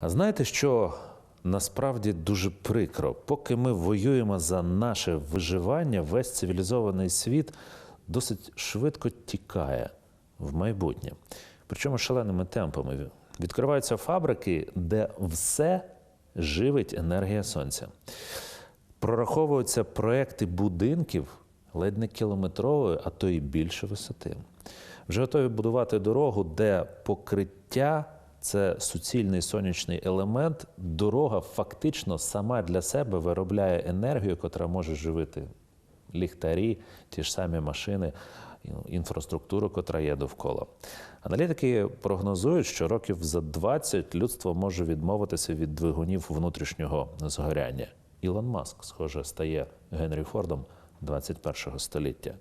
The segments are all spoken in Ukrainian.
А знаєте, що насправді дуже прикро? Поки ми воюємо за наше виживання, весь цивілізований світ досить швидко тікає в майбутнє. Причому шаленими темпами. Відкриваються фабрики, де все живить енергія сонця. Прораховуються проекти будинків ледь не кілометрової, а то і більше висоти. Вже готові будувати дорогу, де покриття це суцільний сонячний елемент. Дорога фактично сама для себе виробляє енергію, котра може живити ліхтарі, ті ж самі машини, інфраструктуру, котра є довкола. Аналітики прогнозують, що років за 20 людство може відмовитися від двигунів внутрішнього згоряння. Ілон Маск, схоже, стає Генрі Фордом 21 століття.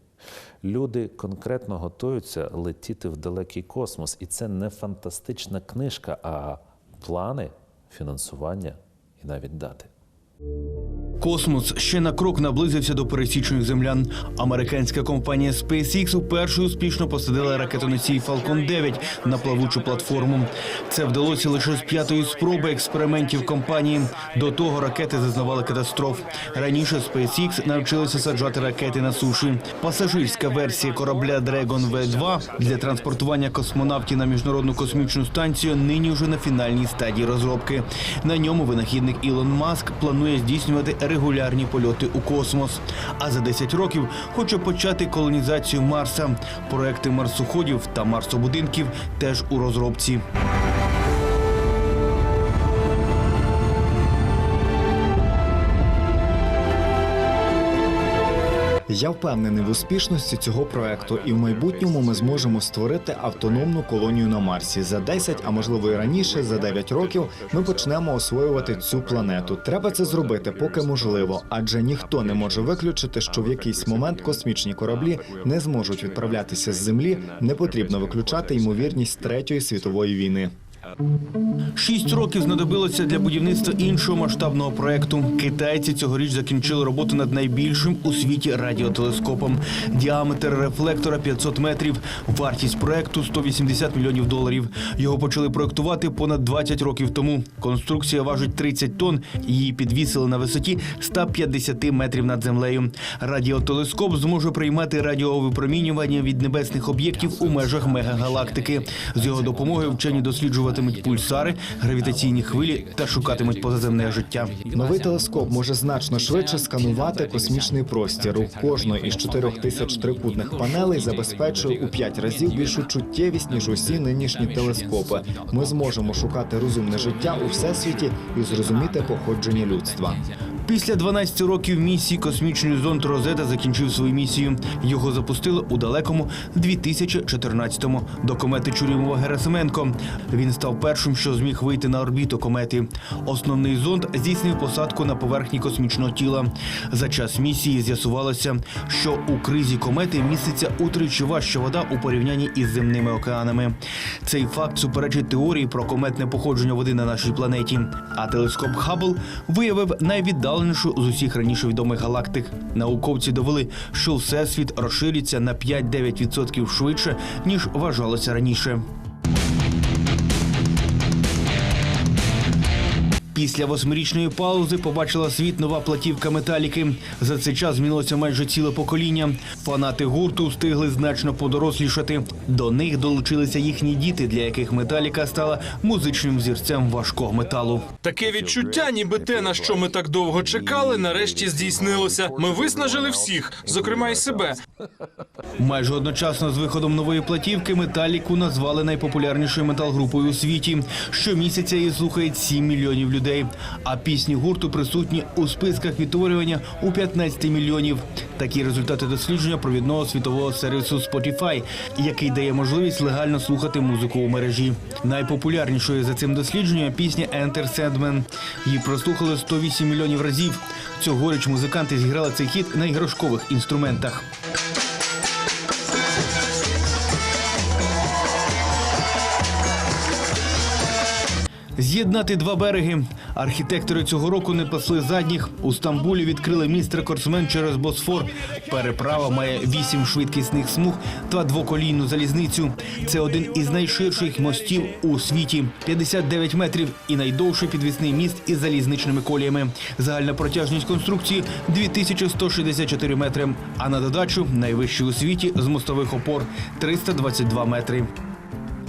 Люди конкретно готуються летіти в далекий космос, і це не фантастична книжка, а плани, фінансування і навіть дати. Космос ще на крок наблизився до пересічних землян. Американська компанія SpaceX вперше успішно посадила ракетоносій Falcon 9 на плавучу платформу. Це вдалося лише з п'ятої спроби експериментів компанії. До того ракети зазнавали катастроф. Раніше SpaceX навчилися саджати ракети на суші. Пасажирська версія корабля Dragon V2 для транспортування космонавтів на міжнародну космічну станцію нині вже на фінальній стадії розробки. На ньому винахідник Ілон Маск планує здійснювати регулярні польоти у космос. А за 10 років хоче почати колонізацію Марса. Проекти марсоходів та марсобудинків теж у розробці. Я впевнений в успішності цього проекту, і в майбутньому ми зможемо створити автономну колонію на Марсі. За 10, а можливо і раніше, за 9 років, ми почнемо освоювати цю планету. Треба це зробити, поки можливо, адже ніхто не може виключити, що в якийсь момент космічні кораблі не зможуть відправлятися з землі. Не потрібно виключати ймовірність третьої світової війни. Шість років знадобилося для будівництва іншого масштабного проекту. Китайці цьогоріч закінчили роботу над найбільшим у світі радіотелескопом. Діаметр рефлектора 500 метрів. Вартість проекту 180 мільйонів доларів. Його почали проектувати понад 20 років тому. Конструкція важить 30 тонн. Її підвісили на висоті 150 метрів над землею. Радіотелескоп зможе приймати радіовипромінювання від небесних об'єктів у межах мегагалактики. З його допомогою вчені досліджуватимуть пульсари, гравітаційні хвилі та шукатимуть позаземне життя. Новий телескоп може значно швидше сканувати космічний простір. У кожної із чотирьох тисяч трикутних панелей забезпечує у п'ять разів більшу чуттєвість ніж усі нинішні телескопи. Ми зможемо шукати розумне життя у всесвіті і зрозуміти походження людства. Після 12 років місії космічний зонд Розета закінчив свою місію. Його запустили у далекому 2014-му до комети Чурімова Герасименко. Він став першим, що зміг вийти на орбіту комети. Основний зонд здійснив посадку на поверхні космічного тіла. За час місії з'ясувалося, що у кризі комети міститься утричі важча вода у порівнянні із земними океанами. Цей факт суперечить теорії про кометне походження води на нашій планеті. А телескоп Хаббл виявив найвіддаленішу з усіх раніше відомих галактик. Науковці довели, що всесвіт розширюється на 5-9% швидше ніж вважалося раніше. Після восьмирічної паузи побачила світ нова платівка металіки. За цей час змінилося майже ціле покоління. Фанати гурту встигли значно подорослішати. До них долучилися їхні діти, для яких металіка стала музичним взірцем важкого металу. Таке відчуття, ніби те, на що ми так довго чекали, нарешті здійснилося. Ми виснажили всіх, зокрема й себе. Майже одночасно з виходом нової платівки металіку назвали найпопулярнішою метал-групою у світі. Щомісяця її слухають 7 мільйонів людей. А пісні гурту присутні у списках відтворювання у 15 мільйонів. Такі результати дослідження провідного світового сервісу Spotify, який дає можливість легально слухати музику у мережі. Найпопулярнішою за цим дослідженням пісня Enter Sandman. Її прослухали 108 мільйонів разів. Цьогоріч музиканти зіграли цей хіт на іграшкових інструментах. З'єднати два береги. Архітектори цього року не пасли задніх. У Стамбулі відкрили міст рекордсмен через Босфор. Переправа має вісім швидкісних смуг та двоколійну залізницю. Це один із найширших мостів у світі. 59 метрів і найдовший підвісний міст із залізничними коліями. Загальна протяжність конструкції 2164 метри. А на додачу найвищий у світі з мостових опор 322 метри.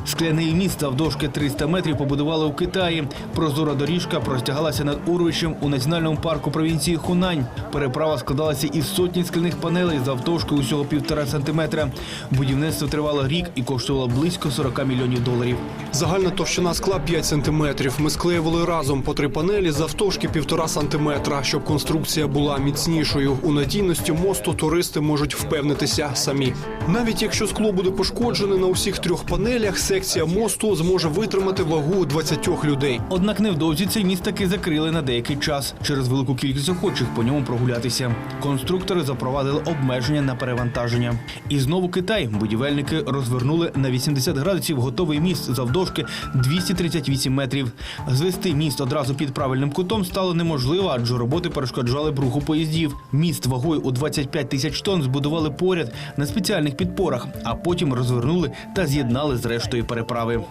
Скляний міст завдовжки 300 метрів побудували у Китаї. Прозора доріжка простягалася над урвищем у національному парку провінції Хунань. Переправа складалася із сотні скляних панелей завдовжки усього півтора сантиметра. Будівництво тривало рік і коштувало близько 40 мільйонів доларів. Загальна товщина скла 5 сантиметрів. Ми склеювали разом по три панелі завтовшки півтора сантиметра, щоб конструкція була міцнішою. У надійності мосту туристи можуть впевнитися самі. Навіть якщо скло буде пошкоджене на усіх трьох панелях, секція мосту зможе витримати вагу 20 людей. Однак невдовзі цей міст таки закрили на деякий час через велику кількість охочих по ньому прогулятися. Конструктори запровадили обмеження на перевантаження. І знову Китай. Будівельники розвернули на 80 градусів готовий міст завдовжки 238 метрів. Звести міст одразу під правильним кутом стало неможливо, адже роботи перешкоджали б руху поїздів. Міст вагою у 25 тисяч тонн збудували поряд на спеціальних підпорах, а потім розвернули та з'єднали з рештою переправи.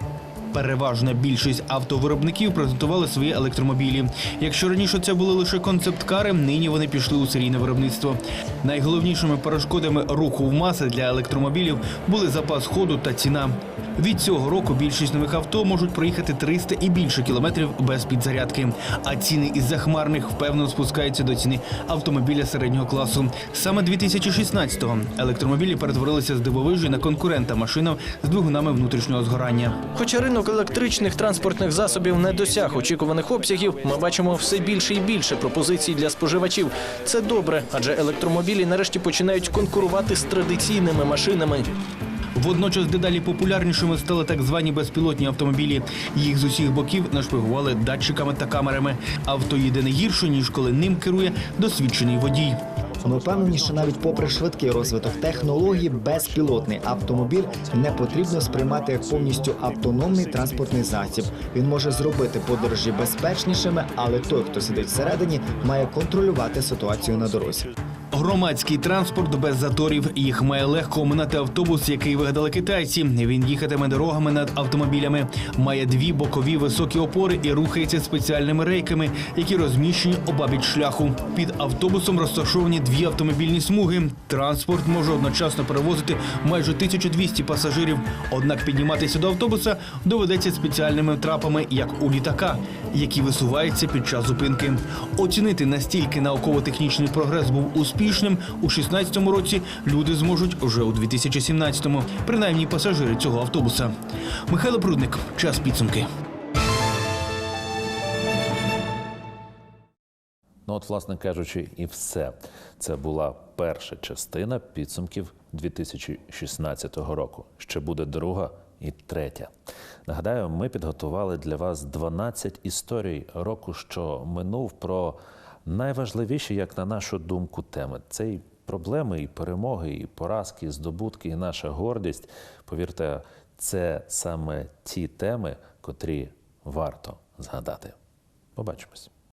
Переважна більшість автовиробників презентували свої електромобілі. Якщо раніше це були лише концепт-кари, нині вони пішли у серійне виробництво. Найголовнішими перешкодами руху в маси для електромобілів були запас ходу та ціна. Від цього року більшість нових авто можуть проїхати 300 і більше кілометрів без підзарядки. А ціни із захмарних впевнено спускаються до ціни автомобіля середнього класу. Саме 2016-го електромобілі перетворилися з дивовижі на конкурента машинам з двигунами внутрішнього згорання. Хоча ринок електричних транспортних засобів не досяг очікуваних обсягів, ми бачимо все більше і більше пропозицій для споживачів. Це добре, адже електромобілі нарешті починають конкурувати з традиційними машинами. Водночас дедалі популярнішими стали так звані безпілотні автомобілі. Їх з усіх боків нашпигували датчиками та камерами. Авто їде не гірше, ніж коли ним керує досвідчений водій. Ми впевнені, що навіть попри швидкий розвиток технологій, безпілотний автомобіль не потрібно сприймати як повністю автономний транспортний засіб. Він може зробити подорожі безпечнішими, але той, хто сидить всередині, має контролювати ситуацію на дорозі. Громадський транспорт без заторів. Їх має легко оминати автобус, який вигадали китайці. Він їхатиме дорогами над автомобілями, має дві бокові високі опори і рухається спеціальними рейками, які розміщені обабіч шляху. Під автобусом розташовані дві автомобільні смуги. Транспорт може одночасно перевозити майже 1200 пасажирів. Однак підніматися до автобуса доведеться спеціальними трапами, як у літака, які висуваються під час зупинки. Оцінити настільки науково-технічний прогрес був успішним у 16-му році. Люди зможуть вже у 2017-му, принаймні пасажири цього автобуса. Михайло Прудник, час підсумки. Ну, от, власне кажучи, і все. Це була перша частина підсумків 2016 року. Ще буде друга і третя. Нагадаю, ми підготували для вас 12 історій року, що минув про найважливіші, як на нашу думку, теми. Це і проблеми, і перемоги, і поразки, і здобутки, і наша гордість. Повірте, це саме ті теми, котрі варто згадати. Побачимось.